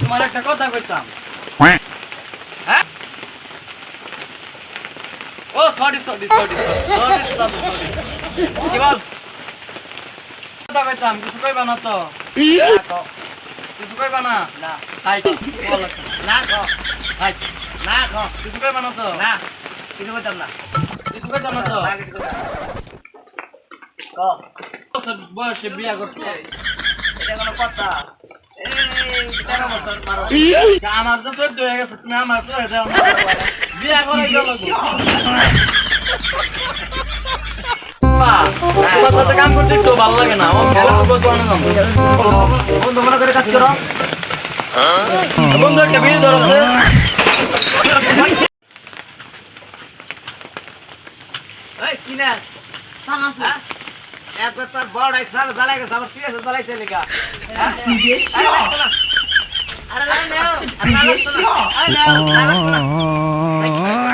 তোমার একটা কথা কইতাম। হ্যাঁ? ও sorry sorry sorry sorry sorry কি বল? কথা কইতাম কিছু কইবা না তো? না কিছু কইবা না? না হাই না কও। হাই না কও। কিছু কইবা না তো? না কিছু বলতাম না। কিছু কইতাম না তো? বয়সে বিয়া করছ। এটা কোনো কথা? আমার তো চোদ্দ হয়ে গেছে তুমি আমার চোদ্দ বিয়া করে গেল কাম করতে একটু ভালো লাগে না ও বন্ধু মনে করে কাজ করো। বন্ধু একটা কিনাস? তোর বড় সাল জ্বালাই গেছে তুই এসে জ্বালাইতে লেগা হ্যাঁ? আরে